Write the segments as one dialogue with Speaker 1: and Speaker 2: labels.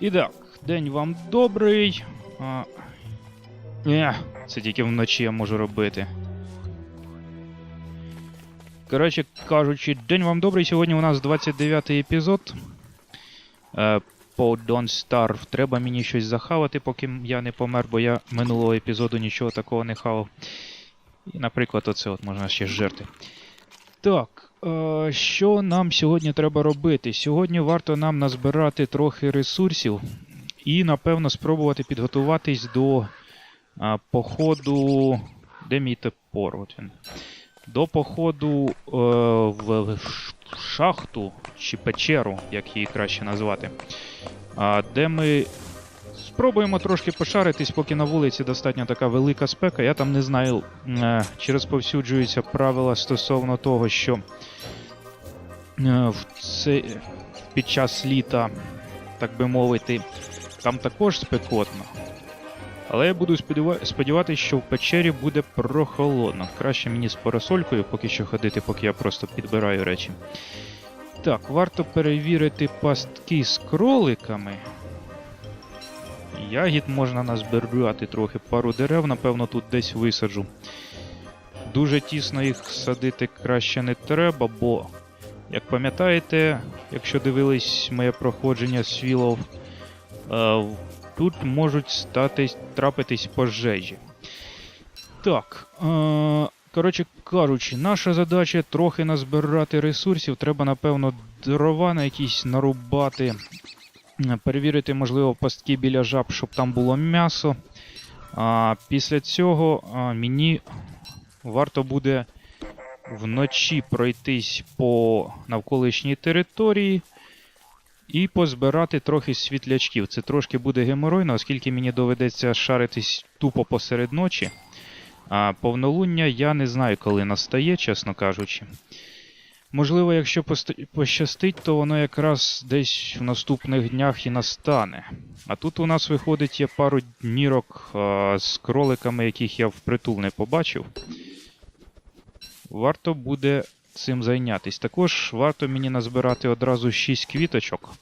Speaker 1: І так, день вам добрий. А... Е, це тільки вночі я можу робити. Коротше кажучи, день вам добрий. Сьогодні у нас 29 й епізод. Е, по Don't Starve. Треба мені щось захавати, поки я не помер, бо я минулого епізоду нічого такого не хавав. І, наприклад, оце от можна ще зжерти. Так, е, що нам сьогодні треба робити? Сьогодні варто нам назбирати трохи ресурсів і, напевно, спробувати підготуватись до походу. Де мій топор? От він. До походу е, в, шахту чи печеру, як її краще назвати. Де ми спробуємо трошки пошаритись, поки на вулиці достатньо така велика спека. Я там не знаю, е, чи розповсюджуються правила стосовно того, що е, під час літа, так би мовити, там також спекотно. Але я буду сподіватися, що в печері буде прохолодно. Краще мені з парасолькою поки що ходити, поки я просто підбираю речі. Так, варто перевірити пастки з кроликами. Ягід можна назбирати трохи. Пару дерев, напевно, тут десь висаджу. Дуже тісно їх садити краще не треба, бо, як пам'ятаєте, якщо дивились моє проходження свілов, е, тут можуть стати, трапитись пожежі. Так. Е, коротше кажучи, наша задача трохи назбирати ресурсів. Треба, напевно, дрова на якісь нарубати. Перевірити, можливо, пастки біля жаб, щоб там було м'ясо. А після цього мені варто буде вночі пройтись по навколишній території і позбирати трохи світлячків. Це трошки буде геморойно, оскільки мені доведеться шаритись тупо посеред ночі. А повнолуння я не знаю, коли настає, чесно кажучи. Можливо, якщо пощастить, то воно якраз десь в наступних днях і настане. А тут у нас виходить є пару днірок а, з кроликами, яких я впритул не побачив. Варто буде цим зайнятись. Також варто мені назбирати одразу 6 квіточок,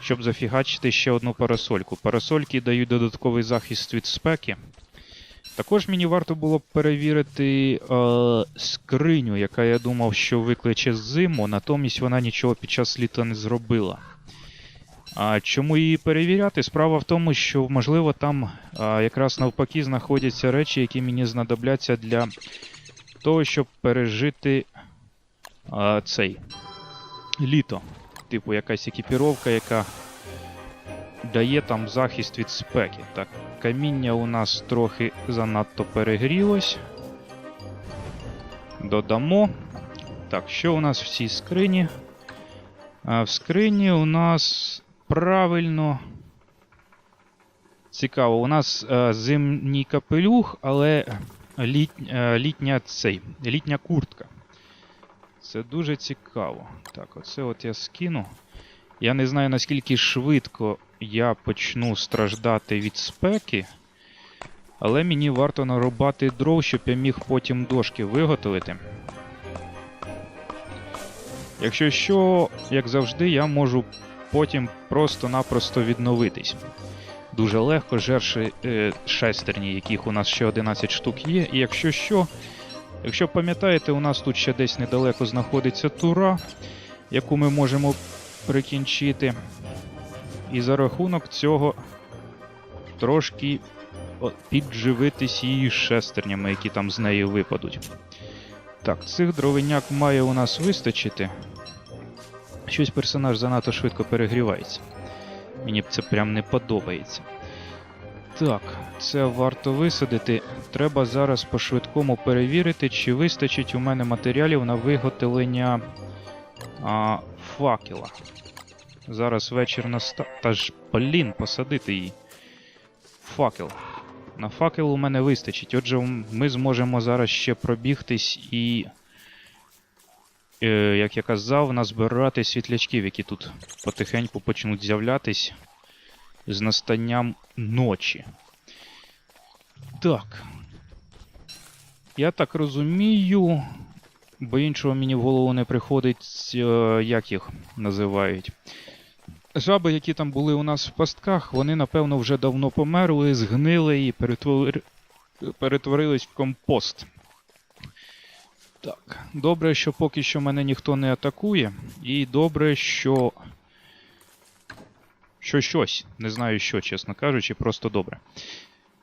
Speaker 1: щоб зафігачити ще одну парасольку. Парасольки дають додатковий захист від спеки. Також мені варто було перевірити е, скриню, яка я думав, що викличе зиму, натомість вона нічого під час літа не зробила. А чому її перевіряти? Справа в тому, що, можливо, там а, якраз навпаки знаходяться речі, які мені знадобляться для того, щоб пережити а, цей літо. Типу, якась екіпіровка, яка дає там захист від спеки. Так, каміння у нас трохи занадто перегрілось. Додамо. Так, що у нас в цій скрині? А в скрині у нас правильно. Цікаво, у нас е, зимній капелюх, але літ, е, літня цей, літня куртка. Це дуже цікаво. Так, оце от я скину. Я не знаю, наскільки швидко я почну страждати від спеки, але мені варто нарубати дров, щоб я міг потім дошки виготовити. Якщо що, як завжди, я можу потім просто-напросто відновитись. Дуже легко, жерши е, шестерні, яких у нас ще 11 штук є. І якщо що, якщо пам'ятаєте, у нас тут ще десь недалеко знаходиться тура, яку ми можемо прикінчити. І за рахунок цього трошки підживитись її шестернями, які там з неї випадуть. Так, цих дровиняк має у нас вистачити. Щось персонаж занадто швидко перегрівається. Мені б це прям не подобається. Так, це варто висадити. Треба зараз по-швидкому перевірити, чи вистачить у мене матеріалів на виготовлення факела. Зараз вечір наста... Та ж, блін, посадити її. Факел. На факел у мене вистачить. Отже, ми зможемо зараз ще пробігтись і, е, як я казав, назбирати світлячків, які тут потихеньку почнуть з'являтись з настанням ночі. Так. Я так розумію, бо іншого мені в голову не приходить, е, як їх називають. жаби, які там були у нас в пастках, вони, напевно, вже давно померли, згнили і перетвори... перетворились в компост. Так, добре, що поки що мене ніхто не атакує, і добре, що. Що щось. Не знаю що, чесно кажучи, просто добре.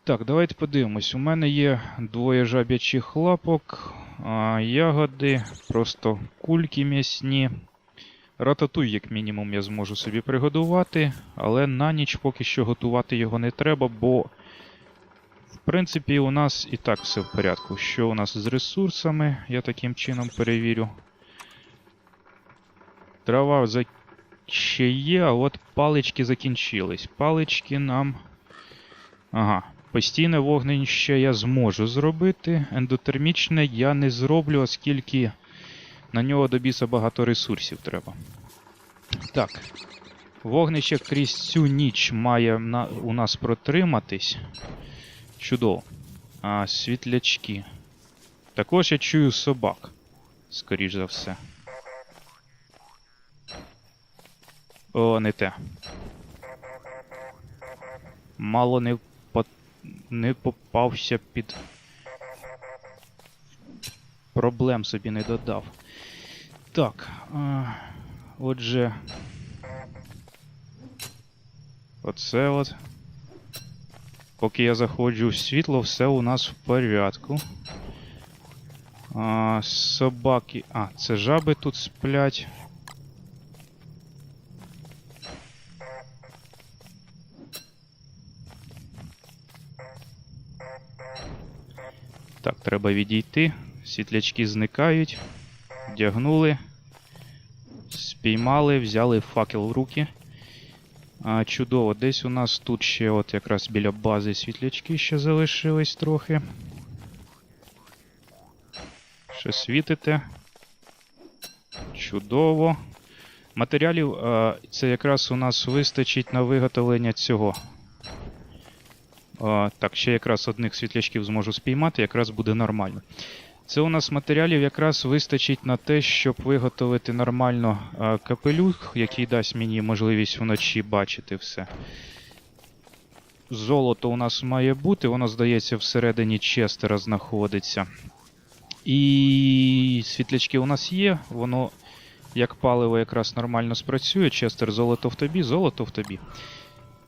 Speaker 1: Так, давайте подивимось. У мене є двоє жаб'ячих лапок, ягоди, просто кульки м'ясні. Рататуй, як мінімум, я зможу собі приготувати, але на ніч поки що готувати його не треба, бо, в принципі, у нас і так все в порядку. Що у нас з ресурсами, я таким чином перевірю. Трава ще є, а от палички закінчились. Палички нам. Ага. Постійне вогнище я зможу зробити. Ендотермічне я не зроблю, оскільки на нього до біса багато ресурсів треба. Так. Вогнище крізь цю ніч має у нас протриматись. Чудово. А, світлячки. Також я чую собак. Скоріш за все. О, не те. Мало не. Не попався під. Проблем собі не додав. Так. А, отже. Оце от. Поки я заходжу в світло, все у нас в порядку. А, собаки. А, це жаби тут сплять. Так, треба відійти. Світлячки зникають. Вдягнули. Спіймали, взяли факел в руки. А, чудово, десь у нас тут ще от якраз біля бази світлячки ще залишились трохи. Ще світите. Чудово. Матеріалів а, це якраз у нас вистачить на виготовлення цього. Так, ще якраз одних світлячків зможу спіймати, якраз буде нормально. Це у нас матеріалів якраз вистачить на те, щоб виготовити нормально капелюх, який дасть мені можливість вночі бачити все. Золото у нас має бути, воно, здається, всередині честера знаходиться. І світлячки у нас є, воно як паливо якраз нормально спрацює. Честер, золото в тобі, золото в тобі.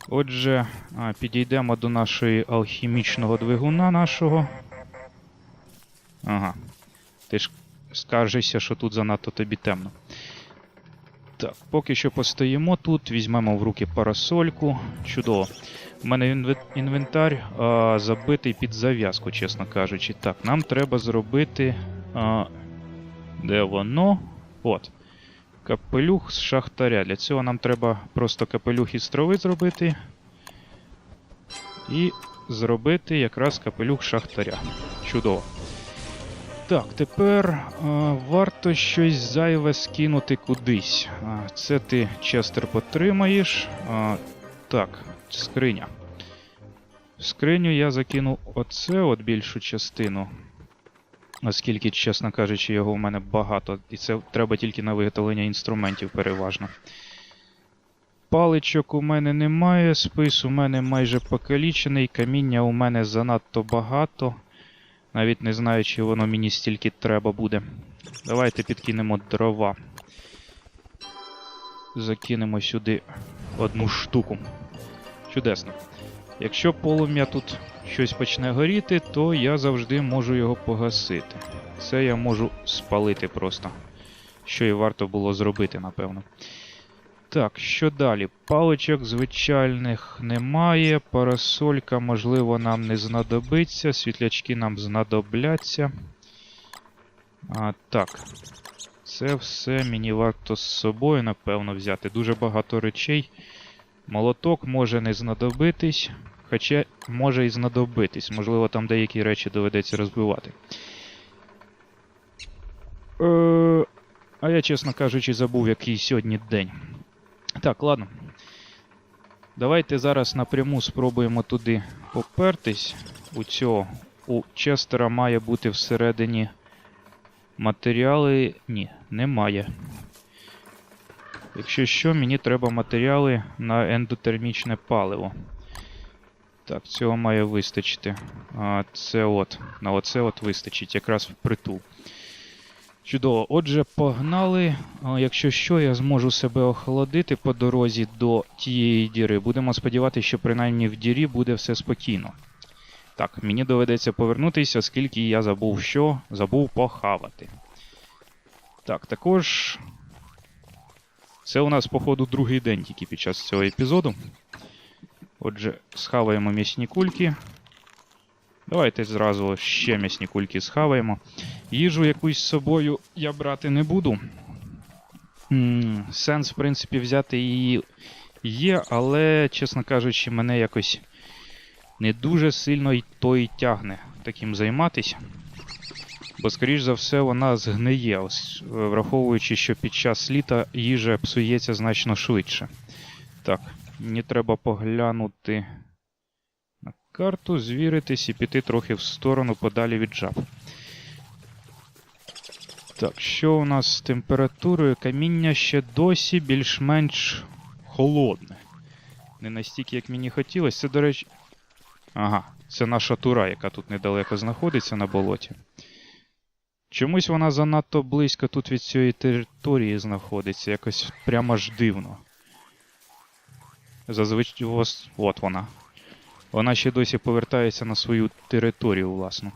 Speaker 1: Отже, підійдемо до нашої алхімічного двигуна нашого. Ага. Ти ж скаржишся, що тут занадто тобі темно. Так, поки що постоїмо тут, візьмемо в руки парасольку. Чудово. У мене інвентар забитий під зав'язку, чесно кажучи. Так, нам треба зробити. А, де воно? От. Капелюх з шахтаря. Для цього нам треба просто капелюх із трави зробити. І зробити якраз капелюх шахтаря. Чудово. Так, тепер е, варто щось зайве скинути кудись. А, це ти Честер потримаєш. А, так, скриня. В скриню я закину оце от більшу частину. Оскільки, чесно кажучи, його у мене багато, і це треба тільки на виготовлення інструментів переважно. Паличок у мене немає, спис у мене майже покалічений, каміння у мене занадто багато. Навіть не знаю, чи воно мені стільки треба буде. Давайте підкинемо дрова. Закинемо сюди одну штуку. Чудесно. Якщо полум'я тут щось почне горіти, то я завжди можу його погасити. Це я можу спалити просто. Що і варто було зробити, напевно. Так, що далі? Паличок звичайних немає. Парасолька, можливо, нам не знадобиться. Світлячки нам знадобляться. А, Так. Це все мені варто з собою, напевно, взяти. Дуже багато речей. Молоток може не знадобитись. Хоча може і знадобитись. Можливо, там деякі речі доведеться розбивати. Е, а я, чесно кажучи, забув, який сьогодні день. Так, ладно. Давайте зараз напряму спробуємо туди попертись. У цього. У Честера має бути всередині матеріали. Ні, немає. Якщо що, мені треба матеріали на ендотермічне паливо. Так, цього має вистачити. А, це от. На оце от вистачить, якраз впритул. Чудово. Отже, погнали. А, якщо що, я зможу себе охолодити по дорозі до тієї діри. Будемо сподіватися, що принаймні в дірі буде все спокійно. Так, мені доведеться повернутися, оскільки я забув що? Забув похавати. Так, також. Це у нас, походу, другий день тільки під час цього епізоду. Отже, схаваємо м'ясні кульки. Давайте зразу ще м'ясні кульки схаваємо. Їжу якусь з собою я брати не буду. М, Сенс, в принципі, взяти її є, але, чесно кажучи, мене якось не дуже сильно й то й тягне таким займатися. Бо, скоріш за все, вона згниє, е, враховуючи, що під час літа їжа псується значно швидше. Так, мені треба поглянути на карту, звіритись і піти трохи в сторону подалі від жаб. Так, що у нас з температурою? Каміння ще досі більш-менш холодне. Не настільки, як мені хотілося. Це, до речі. Ага, це наша тура, яка тут недалеко знаходиться на болоті. Чомусь вона занадто близько тут від цієї території знаходиться, якось прямо ж дивно. Зазвичай ось- от вона. Вона ще досі повертається на свою територію, власну.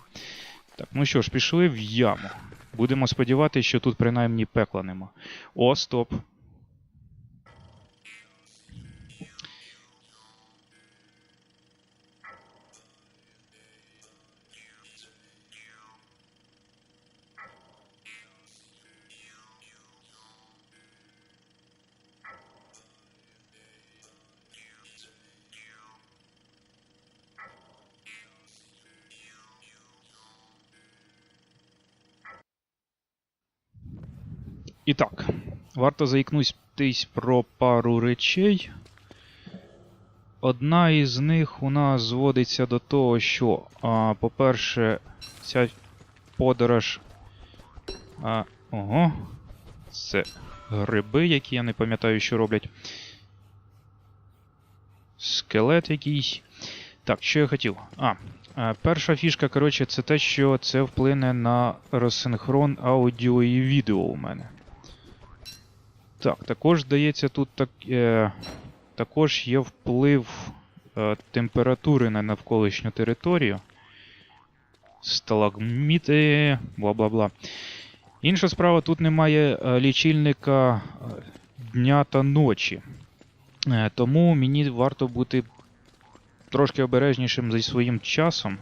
Speaker 1: Так, ну що ж, пішли в яму. Будемо сподіватися, що тут принаймні пекла нема. О, стоп. І так, варто заікнутись про пару речей. Одна із них у нас зводиться до того, що, по-перше, ця подорож. А, ого. Це гриби, які я не пам'ятаю, що роблять. Скелет якийсь. Так, що я хотів? А, е, перша фішка, коротше, це те, що це вплине на розсинхрон аудіо і відео у мене. Так, також здається, тут так, е, також є вплив е, температури на навколишню територію. Сталагміти, бла-бла-бла. Інша справа, тут немає е, лічильника е, дня та ночі. Е, тому мені варто бути трошки обережнішим зі своїм часом.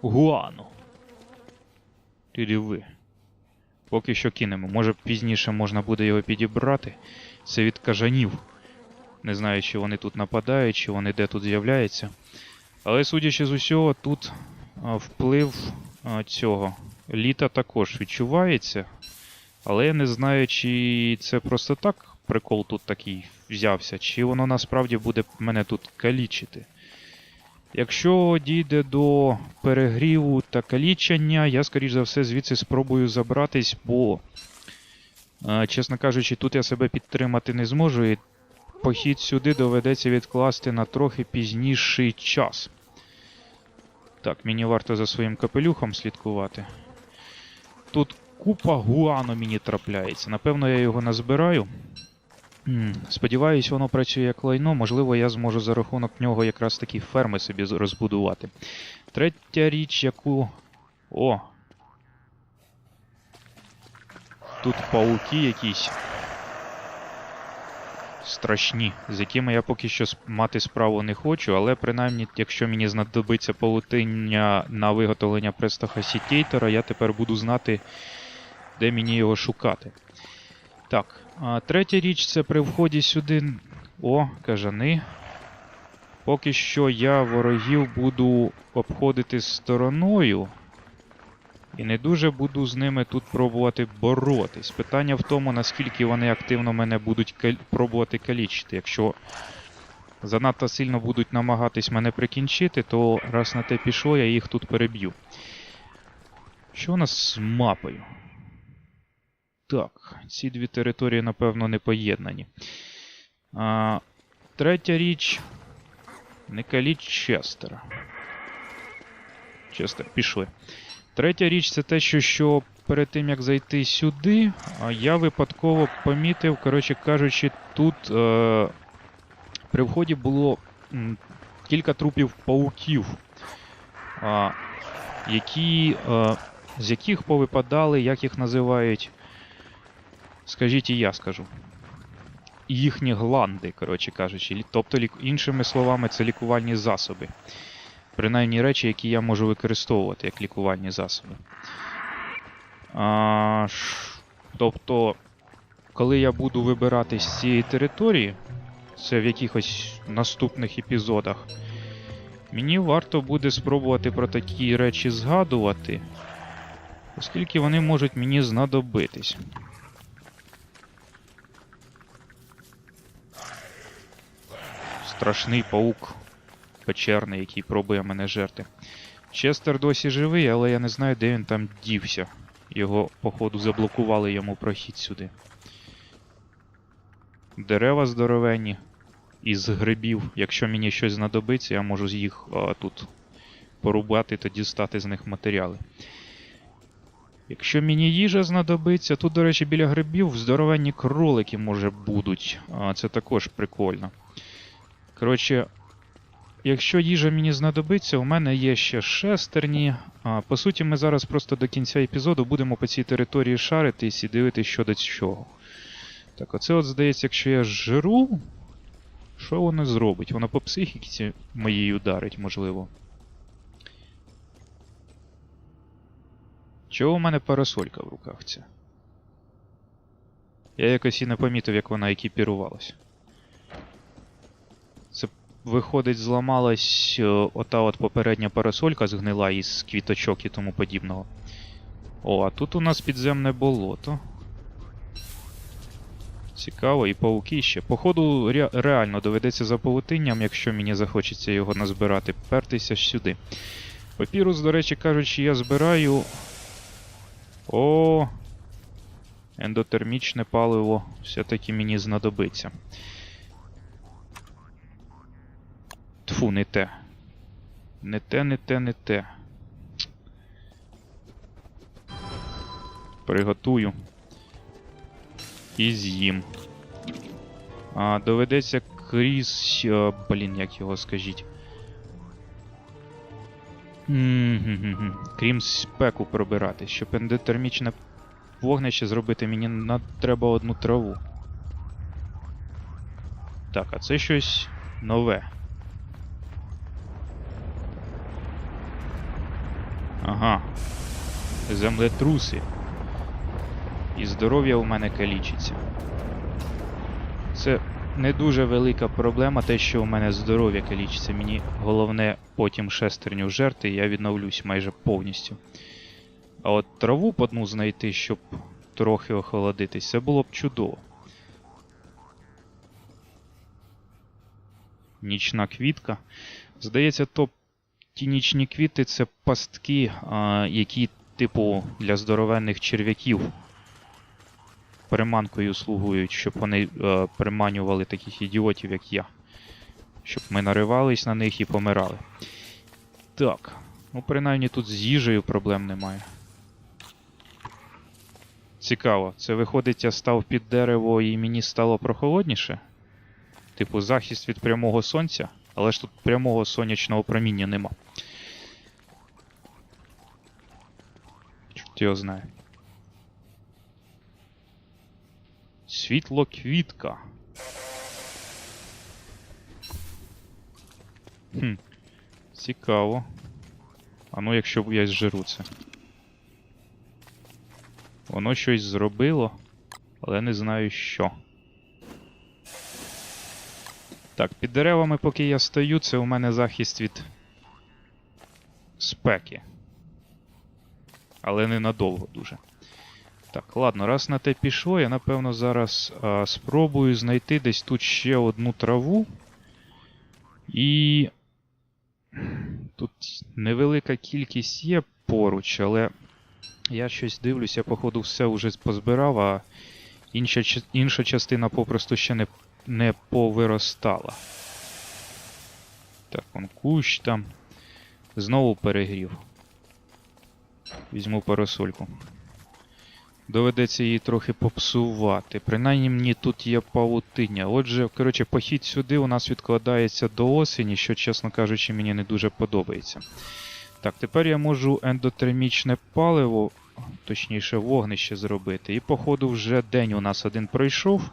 Speaker 1: Гуану. Ти диви. Поки що кинемо. Може пізніше можна буде його підібрати. Це від кажанів. Не знаю, чи вони тут нападають, чи вони де тут з'являються. Але судячи з усього, тут вплив цього літа також відчувається. Але я не знаю, чи це просто так прикол тут такий взявся, чи воно насправді буде мене тут калічити. Якщо дійде до перегріву та калічення, я, скоріш за все, звідси спробую забратись, бо, е, чесно кажучи, тут я себе підтримати не зможу, і похід сюди доведеться відкласти на трохи пізніший час. Так, мені варто за своїм капелюхом слідкувати. Тут купа гуану мені трапляється. Напевно, я його назбираю. Сподіваюсь, воно працює як лайно. Можливо, я зможу за рахунок нього якраз такі ферми собі розбудувати. Третя річ, яку. О! Тут пауки якісь. Страшні, з якими я поки що мати справу не хочу, але принаймні, якщо мені знадобиться павутиння на виготовлення престахасітейтера, я тепер буду знати, де мені його шукати. Так, а третя річ це при вході сюди. О, кажани. Поки що я ворогів буду обходити стороною. І не дуже буду з ними тут пробувати боротись. Питання в тому, наскільки вони активно мене будуть каль- пробувати калічити. Якщо занадто сильно будуть намагатись мене прикінчити, то раз на те пішло, я їх тут переб'ю. Що у нас з мапою? Так, ці дві території, напевно, не поєднані. А, третя річ. Не каліть Честера. Честер, пішли. Третя річ це те, що, що перед тим як зайти сюди, я випадково помітив, коротше кажучи, тут е, при вході було м, кілька трупів пауків, а, які, е, з яких повипадали, як їх називають. Скажіть і я скажу. Їхні гланди, коротше кажучи. Тобто, іншими словами, це лікувальні засоби. Принаймні речі, які я можу використовувати як лікувальні засоби. А, тобто, коли я буду вибирати з цієї території, це в якихось наступних епізодах, мені варто буде спробувати про такі речі згадувати, оскільки вони можуть мені знадобитись. Страшний паук печерний, який пробує мене жерти. Честер досі живий, але я не знаю, де він там дівся. Його, походу, заблокували йому прохід сюди. Дерева здоровенні. Із грибів. Якщо мені щось знадобиться, я можу їх а, тут порубати та дістати з них матеріали. Якщо мені їжа знадобиться, тут, до речі, біля грибів здоровенні кролики, може, будуть. А, це також прикольно. Коротше, якщо їжа мені знадобиться, у мене є ще шестерні. А, по суті, ми зараз просто до кінця епізоду будемо по цій території шаритись і дивитись, що до чого. Так, оце от здається, якщо я жру. Що воно зробить? Воно по психіці моїй ударить, можливо. Чого у мене парасолька в руках ця? Я якось і не помітив, як вона екіпірувалась. Виходить, зламалась е, ота от попередня парасолька згнила із квіточок і тому подібного. О, а тут у нас підземне болото. Цікаво, і пауки ще. Походу, ре реально доведеться за павутинням, якщо мені захочеться його назбирати, пертися ж сюди. Папірус, до речі кажучи, я збираю. О, ендотермічне паливо все-таки мені знадобиться. Тфу, не те. Не те, не те, не те. Приготую. І з'їм. А, доведеться крізь. а, Блін, як його скажіть. Крім спеку пробирати. Щоб ендотермічне вогнище зробити, мені треба одну траву. Так, а це щось нове. Ага. Землетруси. І здоров'я у мене калічиться. Це не дуже велика проблема, те, що у мене здоров'я калічиться. Мені головне потім шестерню жерти, і я відновлюсь майже повністю. А от траву б одну знайти, щоб трохи охолодитись, це було б чудово. Нічна квітка. Здається, то ті нічні квіти це пастки, які, типу, для здоровенних черв'яків приманкою слугують, щоб вони е, приманювали таких ідіотів, як я. Щоб ми наривались на них і помирали. Так. Ну, принаймні тут з їжею проблем немає. Цікаво, це виходить, я став під дерево і мені стало прохолодніше? Типу, захист від прямого сонця, але ж тут прямого сонячного проміння нема. Чорт його знає. Світло квітка. Хм. Цікаво. А ну, якщо я зжиру це. Воно щось зробило, але не знаю що. Так, під деревами, поки я стою, це у мене захист від спеки. Але ненадовго дуже. Так, ладно, раз на те пішло, я напевно зараз а, спробую знайти десь тут ще одну траву. І. Тут невелика кількість є поруч, але Я щось дивлюся, походу, все вже позбирав, а інша, інша частина попросту ще не, не повиростала. Так, он кущ там. Знову перегрів. Візьму парасольку. Доведеться її трохи попсувати. Принаймні мені тут є павутиння. Отже, коротше, похід сюди у нас відкладається до осені, що, чесно кажучи, мені не дуже подобається. Так, тепер я можу ендотермічне паливо, точніше, вогнище зробити. І, походу, вже день у нас один пройшов.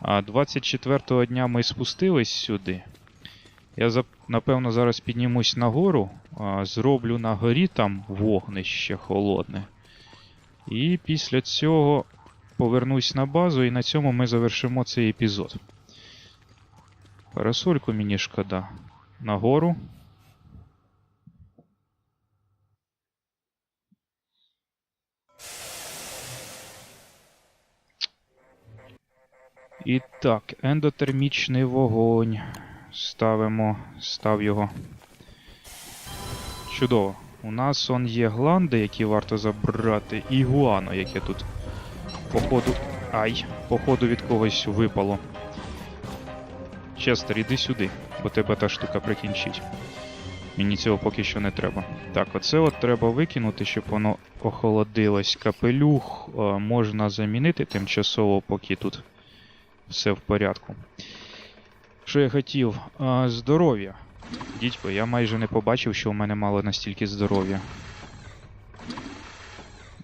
Speaker 1: А 24-го дня ми спустились сюди. Я напевно зараз піднімусь нагору, зроблю на горі там вогнище холодне. І після цього повернусь на базу, і на цьому ми завершимо цей епізод. Парасольку мені шкода. Нагору. І так, ендотермічний вогонь. Ставимо, став його. Чудово. У нас он є гланди, які варто забрати, і гуано, яке тут походу. Ай, походу від когось випало. Честер, іди сюди, бо тебе та штука прикінчить. Мені цього поки що не треба. Так, оце от треба викинути, щоб воно охолодилось. Капелюх е, можна замінити тимчасово, поки тут все в порядку. Що я хотів? А, здоров'я. Дідько, я майже не побачив, що у мене мало настільки здоров'я.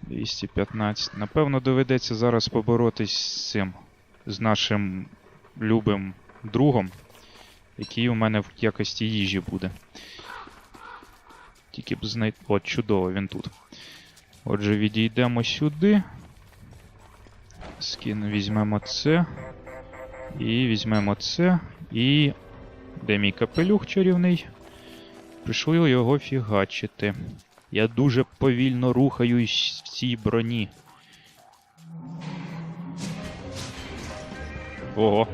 Speaker 1: 215. Напевно, доведеться зараз поборотись з цим. З нашим любим другом, який у мене в якості їжі буде. Тільки б знайти. От, чудово, він тут. Отже, відійдемо сюди. Скін візьмемо це. І візьмемо це. І. Де мій капелюх чарівний? Прийшли його фігачити. Я дуже повільно рухаюсь в цій броні. Ого.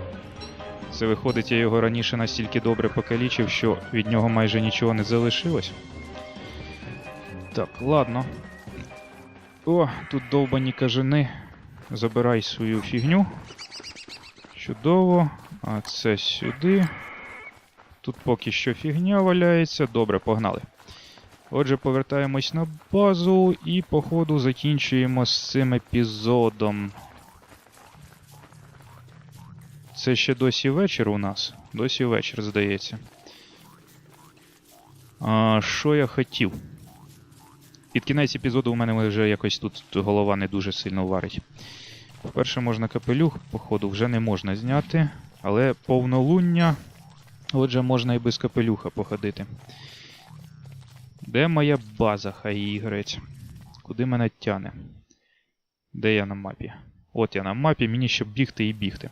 Speaker 1: Це виходить, я його раніше настільки добре покалічив, що від нього майже нічого не залишилось. Так, ладно. О, тут довбані кажани. Забирай свою фігню. Чудово. А це сюди. Тут поки що фігня валяється. Добре, погнали. Отже, повертаємось на базу і, походу, закінчуємо з цим епізодом. Це ще досі вечір у нас. Досі вечір, здається. А, Що я хотів? Під кінець епізоду у мене вже якось тут голова не дуже сильно варить. По-перше, можна капелюх, походу, вже не можна зняти, але повнолуння. Отже, можна і без капелюха походити. Де моя база, хай її? Куди мене тяне? Де я на мапі? От я на мапі, мені ще бігти і бігти.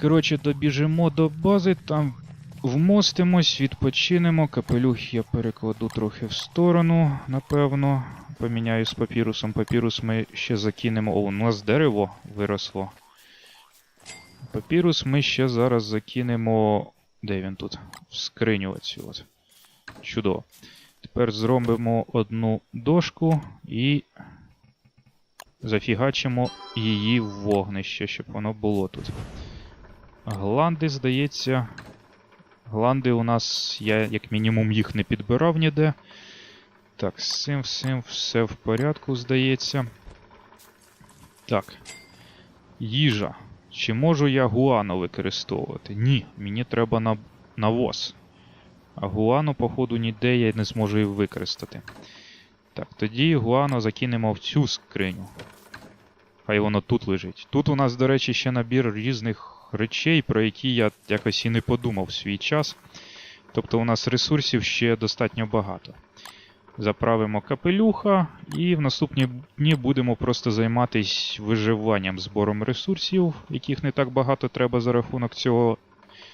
Speaker 1: Коротше, добіжимо до бази, там вмостимось, відпочинемо. Капелюх я перекладу трохи в сторону, напевно. Поміняю з папірусом. Папірус ми ще закинемо. О, у нас дерево виросло. Папірус ми ще зараз закинемо. Де він тут? В скриню оцю от. Чудово. Тепер зробимо одну дошку і зафігачимо її в вогнище, щоб воно було тут. Гланди, здається. Гланди у нас, я як мінімум їх не підбирав ніде. Так, з цим всім все в порядку, здається. Так. Їжа. Чи можу я гуану використовувати? Ні, мені треба на навоз. А гуану, походу, ніде я не зможу її використати. Так, тоді гуану закинемо в цю скриню. Хай воно тут лежить. Тут у нас, до речі, ще набір різних речей, про які я якось і не подумав в свій час. Тобто у нас ресурсів ще достатньо багато. Заправимо капелюха, і в наступні дні будемо просто займатися виживанням, збором ресурсів, яких не так багато треба за рахунок цього,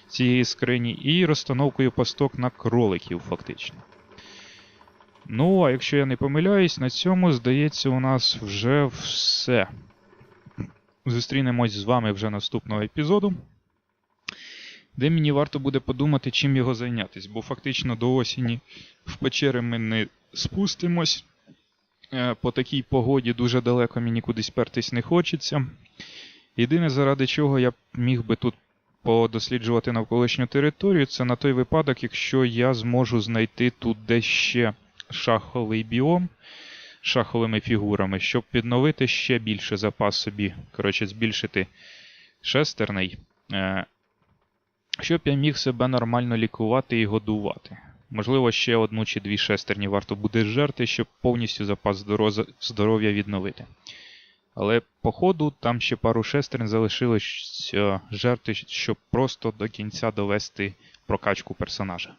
Speaker 1: цієї скрині, і розстановкою пасток на кроликів, фактично. Ну, а якщо я не помиляюсь, на цьому, здається, у нас вже все. Зустрінемось з вами вже наступного епізоду, де мені варто буде подумати, чим його зайнятися, бо фактично до осені в печери ми не спустимось. Е, По такій погоді дуже далеко мені кудись пертись не хочеться. Єдине, заради чого я міг би тут подосліджувати навколишню територію, це на той випадок, якщо я зможу знайти тут ще шаховий біом шаховими фігурами, щоб підновити ще більше запас собі, коротше, збільшити шестерний, е, щоб я міг себе нормально лікувати і годувати. Можливо, ще одну чи дві шестерні варто буде жерти, щоб повністю запас здоров'я відновити. Але, по ходу, там ще пару шестерн залишилось е, жерти, щоб просто до кінця довести прокачку персонажа.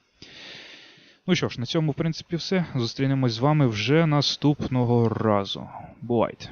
Speaker 1: Ну що ж, на цьому, в принципі, все. Зустрінемось з вами вже наступного разу. Бувайте!